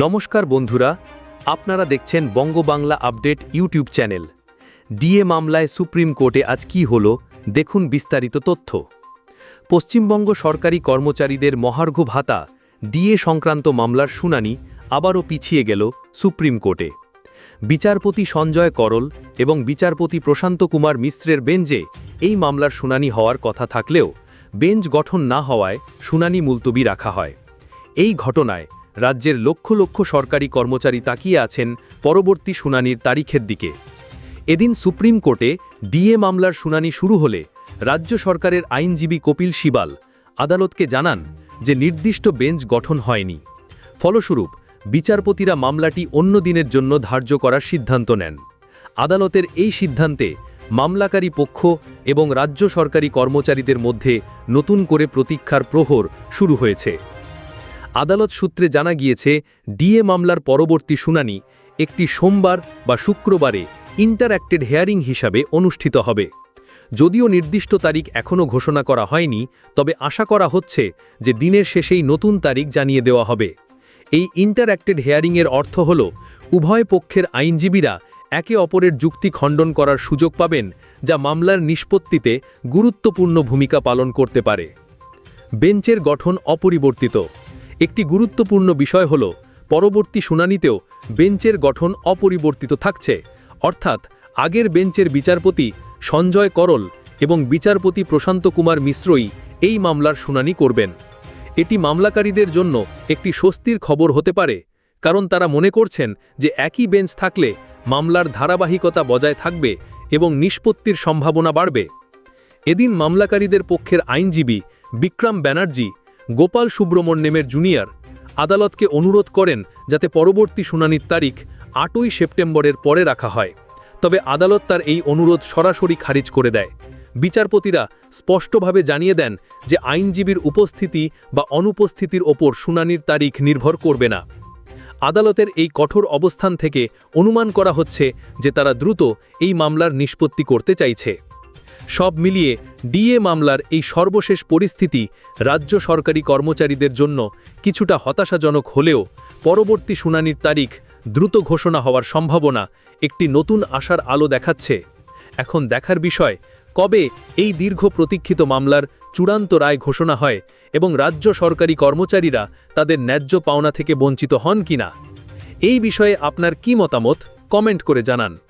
নমস্কার বন্ধুরা, আপনারা দেখছেন Bangabangla update YouTube channel. DA মামলায় সুপ্রিম কোর্টে আজ কি হল, দেখুন বিস্তারিত তথ্য। পশ্চিমবঙ্গ সরকারি কর্মচারীদের মহার্ঘ ভাতা, ডিএ সংক্রান্ত মামলার শুনানি আবারও পিছিয়ে গেল সুপ্রিম কোর্টে। বিচারপতি সঞ্জয় করল এবং বিচারপতি প্রশান্ত কুমার মিশ্রের বেঞ্চে এই মামলার শুনানি হওয়ার কথা থাকলেও, বেঞ্চ গঠন না হওয়ায় শুনানি মুলতবি রাখা হয়। এই ঘটনায় রাজ্যের লক্ষ লক্ষ সরকারি কর্মচারী তাকিয়ে আছেন পরবর্তী শুনানির তারিখের দিকে। এদিন সুপ্রিম কোর্টে ডিএ মামলার শুনানি শুরু হলে রাজ্য সরকারের আইনজীবী কপিল শিবাল আদালতকে জানান যে নির্দিষ্ট বেঞ্চ গঠন হয়নি। ফলস্বরূপ, বিচারপতিরা মামলাটি অন্য দিনের জন্য ধার্য করার সিদ্ধান্ত নেন। আদালতের এই সিদ্ধান্তে মামলাকারী পক্ষ এবং রাজ্য সরকারি কর্মচারীদের মধ্যে নতুন করে প্রতীক্ষার প্রহর শুরু হয়েছে। আদালত সূত্রে জানা গিয়েছে, ডিএ মামলার পরবর্তী শুনানি একটি সোমবার বা শুক্রবারে ইন্টারঅ্যাক্টেড হেয়ারিং হিসাবে অনুষ্ঠিত হবে। যদিও নির্দিষ্ট তারিখ এখনও ঘোষণা করা হয়নি, তবে আশা করা হচ্ছে যে দিনের শেষেই নতুন তারিখ জানিয়ে দেওয়া হবে। এই ইন্টারঅ্যাক্টেড হেয়ারিংয়ের অর্থ হল, উভয় পক্ষের আইনজীবীরা একে অপরের যুক্তি খণ্ডন করার সুযোগ পাবেন, যা মামলার নিষ্পত্তিতে গুরুত্বপূর্ণ ভূমিকা পালন করতে পারে। বেঞ্চের গঠন অপরিবর্তিত। একটি গুরুত্বপূর্ণ বিষয় হল, পরবর্তী শুনানিতেও বেঞ্চের গঠন অপরিবর্তিত থাকছে, অর্থাৎ আগের বেঞ্চের বিচারপতি সঞ্জয় করল এবং বিচারপতি প্রশান্ত কুমার মিশ্রই এই মামলার শুনানি করবেন। এটি মামলাকারীদের জন্য একটি স্বস্তির খবর হতে পারে, কারণ তারা মনে করছেন যে একই বেঞ্চ থাকলে মামলার ধারাবাহিকতা বজায় থাকবে এবং নিষ্পত্তির সম্ভাবনা বাড়বে। এদিন মামলাকারীদের পক্ষের আইনজীবী বিক্রম ব্যানার্জি গোপাল সুব্রমণ্যমের জুনিয়র আদালতকে অনুরোধ করেন যাতে পরবর্তী শুনানির তারিখ আটই সেপ্টেম্বরের পরে রাখা হয়। তবে আদালত তার এই অনুরোধ সরাসরি খারিজ করে দেয়। বিচারপতিরা স্পষ্টভাবে জানিয়ে দেন যে আইনজীবীর উপস্থিতি বা অনুপস্থিতির ওপর শুনানির তারিখ নির্ভর করবে না। আদালতের এই কঠোর অবস্থান থেকে অনুমান করা হচ্ছে যে তারা দ্রুত এই মামলার নিষ্পত্তি করতে চাইছে। সব মিলিয়ে ডিএ মামলার এই সর্বশেষ পরিস্থিতি রাজ্য সরকারি কর্মচারীদের জন্য কিছুটা হতাশাজনক হলেও পরবর্তী শুনানির তারিখ দ্রুত ঘোষণা হওয়ার সম্ভাবনা একটি নতুন আশার আলো দেখাচ্ছে। এখন দেখার বিষয়, কবে এই দীর্ঘ প্রতীক্ষিত মামলার চূড়ান্ত রায় ঘোষণা হয় এবং রাজ্য সরকারি কর্মচারীরা তাদের ন্যায্য পাওনা থেকে বঞ্চিত হন কিনা? এই বিষয়ে আপনার কি মতামত? কমেন্ট করে জানান।